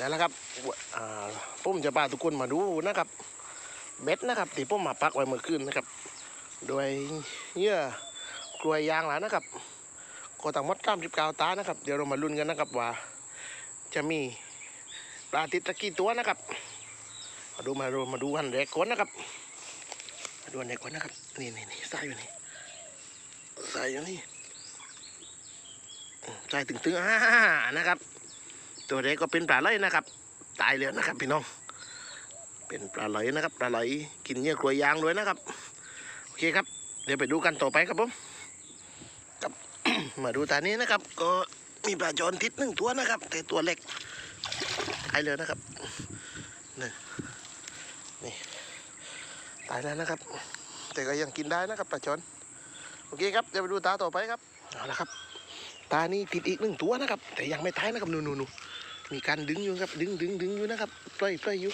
นั่นะครับอ่าผมจะพาทุกคนมาดูนะครับ เบ็ดนะครับที่ผมมาปักไว้เมื่อคืนนะครับ โดยเหยื่อกลวยยางหลานะครับก็ตั้งหมด39ตานะครับ เดี๋ยวเรามาลุ้นกันนะครับว่า จะมีปลาติดตะกี้ตัวนะครับมาดูมาดูมาดูวันแรกก่อนนะครับมาดูวันแรกก่อนนะครับ นี่นี่นี่ใส่อยู่นี่ใส่อยู่นี่ใส่ตึงๆอ่านะครับ ตัวแรกก็เป็นปลาไหลนะครับ ตายแล้วนะครับ พี่น้อง เป็นปลาไหลนะครับ ปลาไหลกินเหยื่อกลวยยางด้วยนะครับ โอเคครับ เดี๋ยวไปดูกันต่อไปครับผมครับมาดูตานี้นะครับ ก็มีปลาจอนทิศหนึ่งตัวนะครับ แต่ตัวเล็กตายเลยนะครับนี่นี่ตายแล้วนะครับ แต่ก็ยังกินได้นะครับปลาจอนโอเคครับเดี๋ยวไปดูตาต่อไปครับเอาละครับ ตานี้ติดอีกหนึ่งตัวนะครับ แต่ยังไม่ตายนะครับนูนูนูมีการดึงอยู่ครับ ดึงดึงดึงอยู่นะครับปล่อยปล่อยอยู่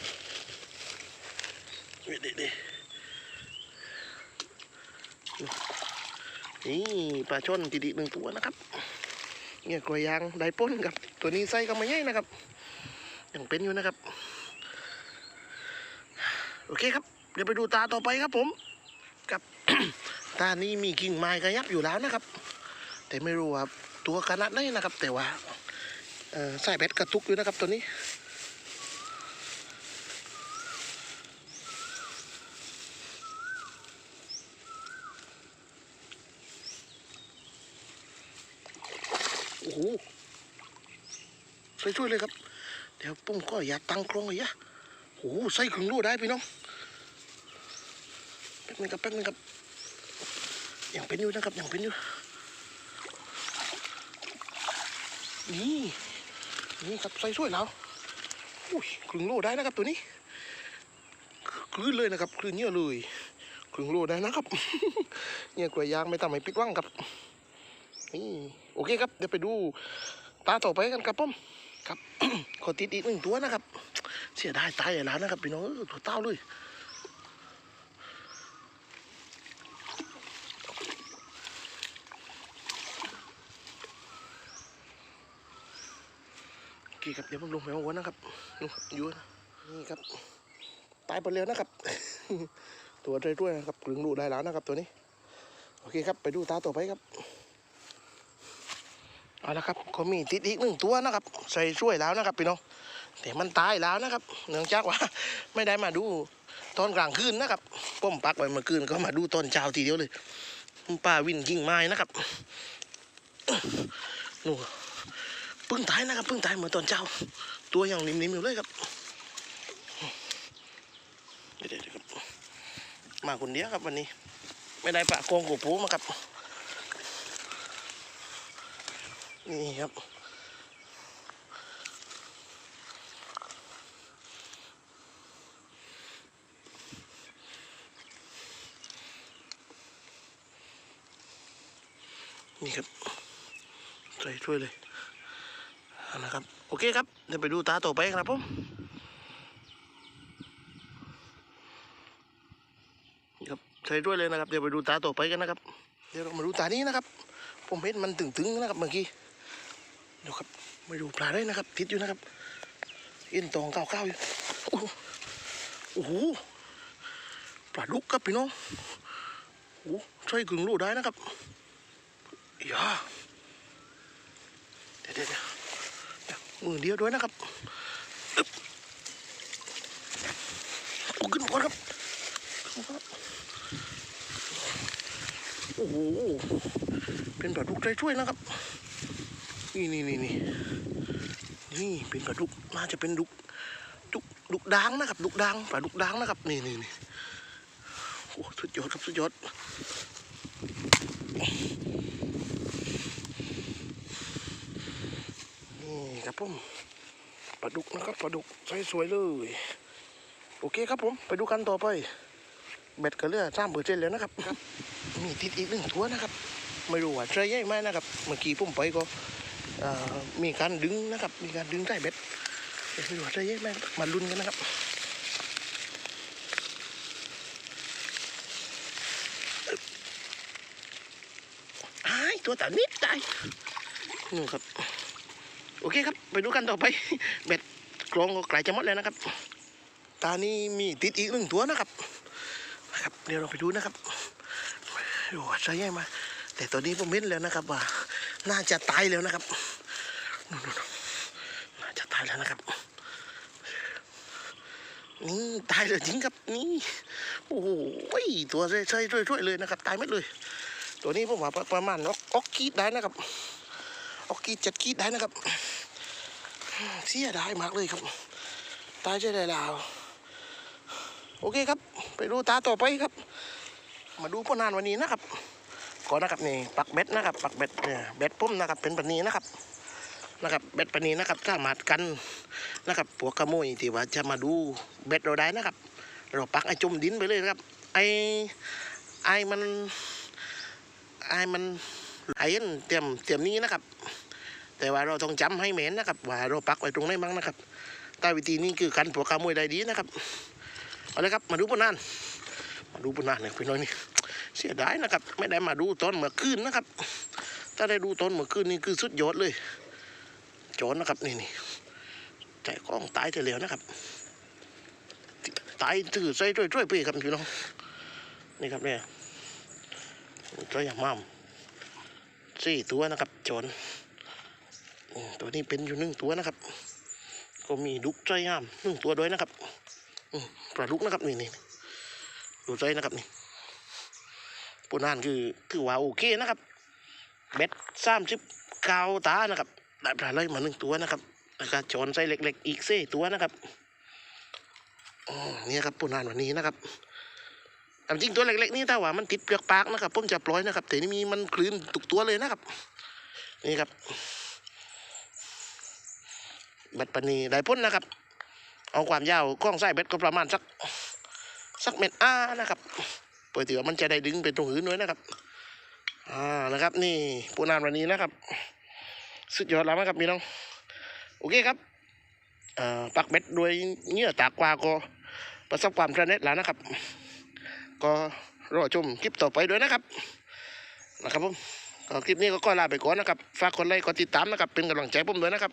เด็ดเด็ดนี่ปลาช่อนติดอีกหนึ่งตัวนะครับเนี่ยกลวยยางได้ป้นครับ ตัวนี้ไส้ก็ไม่ใหญ่นะครับยังเป็นอยู่นะครับ โอเคครับ เดี๋ยวไปดูตาต่อไปครับผม กับ ตานี้มีกิ่งไม้กระยับอยู่แล้วนะครับ แต่ไม่รู้ว่าตัวขนาดไหนนะครับ แต่ว่าเอ่อสายเบ็ดกระตุกอยู่นะครับตัวนี้โอ้โหช่วยๆเลยครับ เดี๋ยวปุ้มก็อย่าตั้งกล้องเลยยะโอ้โหใส่ขึงรูได้พี่น้องแป๊บนึงครับแป๊บนึงครับยังเป็นอยู่นะครับยังเป็นอยู่ นี่นี่ครับใส่ช่วยแล้วอุ้ยครึ่งโลได้นะครับตัวนี้คลื่นเลยนะครับคลื่นเยอะเลยครึ่งโลได้นะครับเนี่ยกล้วยยางไม่ทำให้ปิดว่างครับนี่โอเคครับเดี๋ยวไปดูตาต่อไปกันครับผมครับขอติดอีกหนึ่งตัวนะครับ เสียดายตายแล้วนะครับพี่น้องตัวเต้าเลย โอเคครับเดี๋ยวผมลงไปเอาหัวนะครับนู่นอยู่นะนี่ครับ ตายไปแล้วนะครับ ตัวเรื่อยๆนะครับกลึงดูได้แล้วนะครับตัวนี้ โอเคครับ ไปดูตาต่อไปครับเอาละครับก็มีติดอีกหนึ่งตัวนะครับ ใส่ช่วยแล้วนะครับพี่น้องแต่มันตายแล้วนะครับ เนื่องจากว่า ไม่ได้มาดูตอนกลางคืนนะครับป้อมปักไว้เมื่อคืนก็มาดูตอนเช้าทีเดียวเลยป้าวินกิ่งไม้นะครับนู่น พิ่งตายนะครับพิ่งตายเหมือนตอนเช้า ตัวยังนิ่มๆอยู่เลยครับเดี๋ยวครับมาคนเดียวครับวันนี้ ไม่ได้ปะโกงกูปูมาครับ นี่ครับนี่ครับใส่วยเลย นะครับ โอเคครับ เดี๋ยวไปดูตาต่อไปครับผมครับใส่ถ้วยเลยนะครับ เดี๋ยวไปดูตาต่อไปกันนะครับ เดี๋ยวเรามาดูตานี้นะครับ ผมเห็นมันตึงๆนะครับเมื่อกี้เดี๋ยวครับม่ดูปลาได้นะครับติดอยู่นะครับเอ็นตองเก้าเก้าอยู่โอ้โหปลาลุกครับพี่น้องโอ้โหใช่กึ่งโลได้นะครับอย่าเด็ดเดี๋ยวเดี๋ยว มือเดียวด้วยนะครับอึ๊บโอ้ขึ้นมาก่อนครับนครับ โอ้โห เป็นปลาดุกใจช่วยนะครับ นี่นี่นี่นี่นี่เป็นปลาดุก น่าจะเป็นดุก ดุกดุกด่างนะครับ ดุกด่างปลาดุกด่างนะครับ นี่นี่นี่โอ้สุดยอดครับสุดยอด ครับผมปลาดุกนะครับปลาดุกสวยๆเลย โอเคครับผมไปดูกันต่อไปเบ็ดก็เหลือสามเปอร์เซ็นต์แล้วนะครับครับ มีติดอีกหนึ่งตัวนะครับ ไม่รู้ว่าใช่ใหญ่ไหมนะครับ เมื่อกี้ผมไปก็เอ่อมีการดึงนะครับ มีการดึงใต้เบ็ดเดี๋ยวไปดูว่าจะเยอะไหมมาลุ้นกันนะครับอึ๊บอ้ายตัวตานิดตายนู่นครับ โอเคครับ ไปดูกันต่อไป เบ็ดกรงก็ไกลจะหมดแล้วนะครับ ตานี้มีติดอีกหนึ่งตัวนะครับครับเดี๋ยวเราไปดูนะครับโอ้ใช่ไหมาแต่ตัวนี้ผมเห็นแล้วนะครับว่า น่าจะตายแล้วนะครับนู่นน่าจะตายแล้วนะครับ นี่ตายเลยจริงครับนี่โอ้โหตัวใช่ใช่ช่วยๆเลยนะครับ ตายหมดเลย ตัวนี้ผมว่าประประมาณออกออกกีดได้นะครับ ออกกีดเจ็ดกีดได้นะครับ เสียดายมากเลยครับ ตายใช่ได้แล้ว โอเคครับ ไปดูตาต่อไปครับ มาดูผลงานวันนี้นะครับก่อนนะครับนี่ปักเบ็ดนะครับ ปักเบ็ดเนี่ยเบ็ดปุ้มนะครับ เป็นปันนี้นะครับนะครับเบ็ดปันนีนะครับสามารถกันนะครับพวกขโมยที่ว่าจะมาดูเบ็ดเราได้นะครับ เราปักไอ้จมดินไปเลยนะครับ ไอ้ไอ้มันไอ้มันไอ้ยันเตรียมเตรียมนี้นะครับ แต่ว่าเราต้องจำให้เหม็นนะครับ ว่าเราปักไว้ตรงไหนบ้างนะครับใต้วิธีนี้คือกันพวกขโมยได้ดีนะครับเอาเลยครับมาดูผลงานมาดูผลงานเนี่ยพี่น้อยนี่เสียดายนะครับ ไม่ได้มาดูตอนเมื่อคืนนะครับ ถ้าได้ดูตอนเมื่อคืนนี่คือสุดยอดเลยโจรนะครับนี่นี่ใจกล้องตายเฉลียวนะครับตายถือใส่ช่วยช่วยพี่ครับพี่น้องนี่ครับเนี่ยตัวอย่างมามสี่ตัวนะครับโจร ตัวนี้เป็นอยู่หนึ่งตัวนะครับ ก็มีดุกใจงามหนึ่งตัวด้วยนะครับปลาดุกนะครับนี่นี่ดูใจนะครับนี่ปูนานคือคือว่าโอเคนะครับเบ็ดสามสิบเก้าตานะครับได้ปลาไหลมาหนึ่งตัวนะครับแล้วก็โจรไส์เล็ก ๆ อีกสี่ตัวนะครับอ๋อเนี่ยครับปูนานวันนี้นะครับตามจริงตัวเล็กๆนี่ถ้าว่ามันติดเปลือกปากนะครับผมจะปล่อยนะครับแต่นี่มีมันคลื่นทุกตัวเลยนะครับ นี่ครับ เบ็ดปนีได้พ้นนะครับ เอาความยาวกล้องไส้เบ็ดก็ประมาณสักสักเม็ดอ้านะครับเพื่อที่ว่ามันจะได้ดึงไปตรงอื่นด้วยนะครับ อ่านะครับ นี่ปูนานวันนี้นะครับ สุดยอดแล้วนะครับพี่น้อง โอเคครับปักเบ็ดด้วยเงื่อตากวาก็ประสบความสำเร็จแล้วนะครับ ก็รอชมคลิปต่อไปด้วยนะครับนะครับผมคลิปนี้ก็ขอลาไปก่อนนะครับ ฝากกดไลค์กดติดตามนะครับ เป็นกำลังใจผมด้วยนะครับ